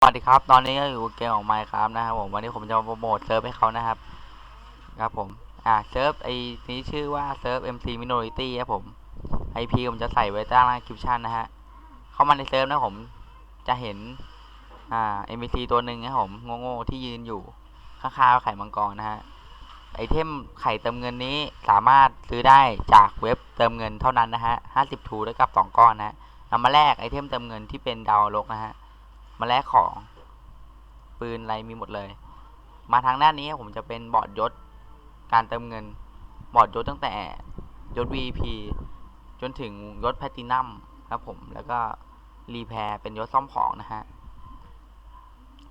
สวัสดีครับ ตอนนี้ก็อยู่เกมของไมค์ครับนะครับผมวันนี้ผมจะมาโปรโมทเซิร์ฟให้เขานะครับ ครับผม อ่าเซิร์ฟไอ้นี้ชื่อว่าเซิร์ฟ MC Minority ครับผม IP ผมจะใส่ไว้ใต้ล่างคลิปชั่นนะฮะ เข้ามาในเซิร์ฟนะผมจะเห็น อ่า NPC ตัวหนึ่งนะครับผมโง่ๆที่ยืนอยู่ ข้างๆไข่มังกรนะฮะ ไอเทมไข่เติมเงินนี้สามารถซื้อได้จากเว็บเติมเงินเท่านั้นนะฮะ50ทูด้วกับสองก้อนนะฮะนำมาแลกไอเทมเติมเงินที่เป็นดาวลกนะฮะ มาแลกของปืนอะไรมีหมดเลย มาทางด้านนี้ผมจะเป็นบอร์ดยศ การเติมเงิน บอร์ดยศตั้งแต่ยศ VP จนถึงยศแพตินัมครับผม แล้วก็รีแพร์เป็นยศซ่อมของนะฮะ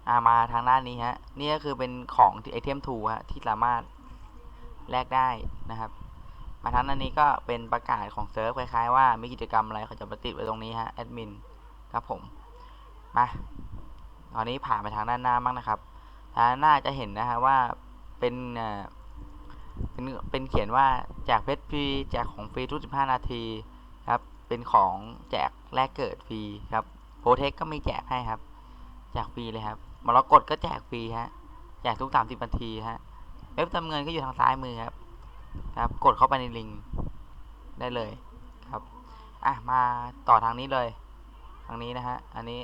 อามาทางด้านนี้ฮะ นี่ก็คือเป็นของที่ไอเทมทูฮะ ที่สามารถแลกได้นะครับ มาทางด้านนี้ก็เป็นประกาศของเซิร์ฟคล้ายๆว่ามีกิจกรรมอะไรเขาจะมาติดไว้ตรงนี้ฮะแอดมินครับผม มาตอนนี้ผ่านไปทางด้านหน้าบ้างนะครับทางด้านหน้าจะเห็นนะฮะว่าเป็นเป็นเป็นเขียนว่าแจกเพชรฟรีแจกของฟรีทุก 15 นาทีครับ เป็นของแจกแลกเกิดฟรีครับโปรเทคก็มีแจกให้ครับ แจกฟรีเลยครับมรกตก็แจกฟรีฮะแจกทุก 30 นาทีฮะเว็บเติมเงินก็อยู่ทางซ้ายมือครับ ครับ กดเข้าไปในลิงก์ได้เลยครับ อะมาต่อทางนี้เลย ทางนี้นะฮะ อันนี้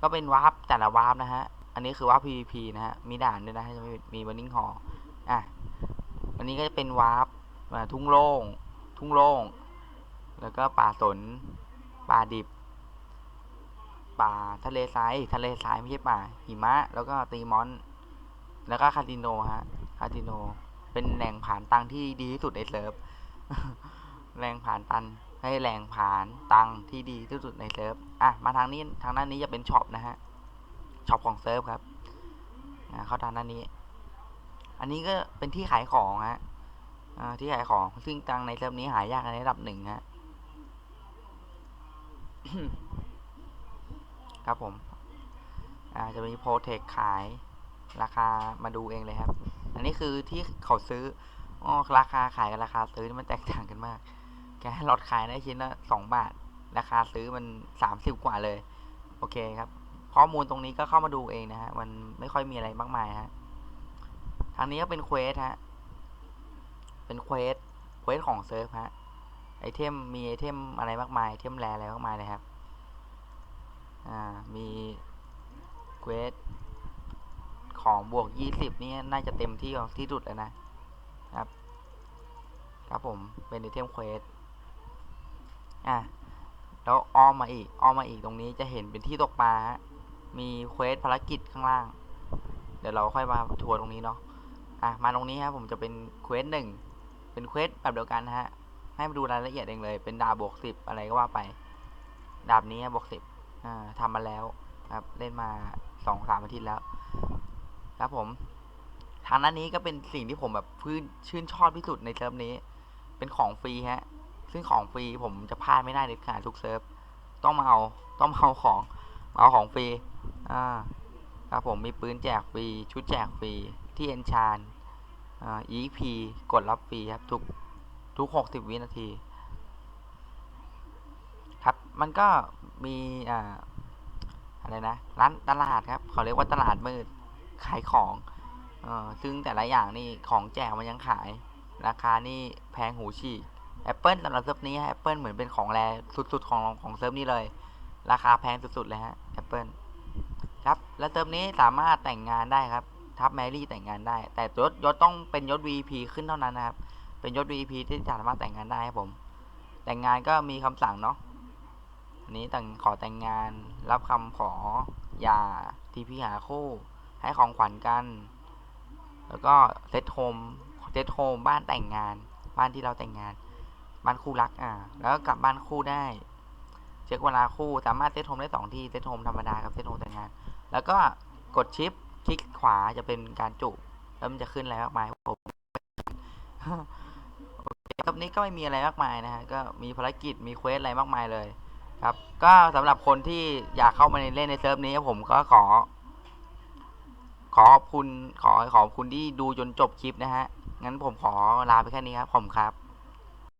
ก็เป็นวาร์ปแต่ละวาร์ปนะฮะ อันนี้คือวาร์ป PVP นะฮะ มีด่านด้วยนะจะมีมีบันนิ่งหออะอันนี้ก็จะเป็นวาร์ปทุ่งโล่ง ทุ่งโล่ง แล้วก็ป่าสน ป่าดิบ ป่าทะเลทราย ทะเลทรายไม่ใช่ป่า หิมะ แล้วก็ตีมอน แล้วก็คาสิโนฮะ คาสิโน เป็นแหล่งผ่านตังที่ดีที่สุดในเซิร์ฟ แหล่งผ่านตัน ให้แหล่งผ่านตังที่ดีที่สุดในเซิร์ฟอะมาทางนี้ทางด้านนี้จะเป็นช็อปนะฮะช็อปของเซิร์ฟครับเข้าทางด้านนี้ อันนี้ก็เป็นที่ขายของฮะที่ขายของซึ่งตังในเซิร์ฟนี้หายากในระดับหนึ่งฮะครับผมอาจะมีโปรเทคขายราคามาดูเองเลยครับ อันนี้คือที่เขาซื้ออราคาขายกับราคาซื้อมันแตกต่างกันมาก แกลอดขายได้ชิ้นละสองบาท ราคาซื้อมันสามสิบกว่าเลย โอเคครับ ข้อมูลตรงนี้ก็เข้ามาดูเองนะฮะ มันไม่ค่อยมีอะไรมากมายฮะ ทางนี้ก็เป็นเควสฮะ เป็นเควส เควสของเซิร์ฟฮะ ไอเทมมีไอเทมอะไรมากมาย ไอเทมแรอะไรมากมายเลยครับ อ่า มีเควสของบวกยี่สิบนี่น่าจะเต็มที่ของที่สุดแล้วนะครับ ครับผม เป็นไอเทมเควส อะแล้วอ้อมมาอีกอ้อมมาอีกตรงนี้จะเห็นเป็นที่ตกปลาฮะมีเควสภารกิจข้างล่าง เดี๋ยวเราค่อยมาทัวร์ตรงนี้เนาะอะมาตรงนี้ครับผมจะเป็นเควสหนึ่งเป็นเควสแบบเดียวกันนะฮะให้มาดูรายละเอียดเองเลย เป็นดาบบวกสิบอะไรก็ว่าไป ดาบนี้บวกสิบอ่าทำมาแล้วครับเล่นมาสองสามอาทิตย์แล้ว ครับผม ทางด้านนี้ก็เป็นสิ่งที่ผมแบบพื้นชื่นชอบที่สุดในเซิร์ฟนี้ เป็นของฟรีฮะ ซึ่งของฟรีผมจะพลาดไม่ได้เด็ดขาดทุกเซิร์ฟต้องมาเอาต้องมาเอาของเอาของฟรีอ่าครับผมมีปืนแจกฟรีชุดแจกฟรีที่เอนชานอ่า EP กดรับฟรีครับทุกทุกหกสิบวินาที ครับมันก็มีอ่าอะไรนะร้านตลาดครับเขาเรียกว่าตลาดมืดขายของเออซึ่งแต่ละอย่างนี่ของแจกมันยังขาย ราคานี่แพงหูฉี ก Apple สำหรับเซิร์ฟนี้ Apple เหมือนเป็นของแรสุดๆของของเซิร์ฟนี้เลย ราคาแพงสุดๆเลยฮะ Apple ครับ แล้วเซิร์ฟนี้สามารถแต่งงานได้ครับ ทับแมรี่แต่งงานได้ แต่ยศยศต้องเป็นยศ VP ขึ้นเท่านั้นนะครับ เป็นยศ VP ที่สามารถแต่งงานได้ครับผม แต่งงานก็มีคำสั่งเนาะอันนี้แต่งขอแต่งงาน รับคำขอหย่าที่พี่หาคู่ให้ของขวัญกัน แล้วก็เซตโฮมเซตโฮมบ้านแต่งงาน บ้านที่เราแต่งงาน บ้านคู่รักอ่า แล้วก็กลับบ้านคู่ได้ เช็คเวลาคู่สามารถเซตโฮมได้สองที่เซตโฮมธรรมดากับเซตโฮมแต่งงาน แล้วก็กดชิปคลิกขวาจะเป็นการจุ แล้วมันจะขึ้นอะไรมากมายผมโอเครับนี้ก็ไม่มีอะไรมากมายนะฮะก็มีภารกิจมีเควสอะไรมากมายเลย ครับ ก็สำหรับคนที่อยากเข้ามาในเล่นในเซิร์ฟนี้ผมก็ขอ ขอขอบคุณขอขอบคุณที่ดูจนจบคลิปนะฮะงั้นผมขอลาไปแค่นี้ครับผมครับ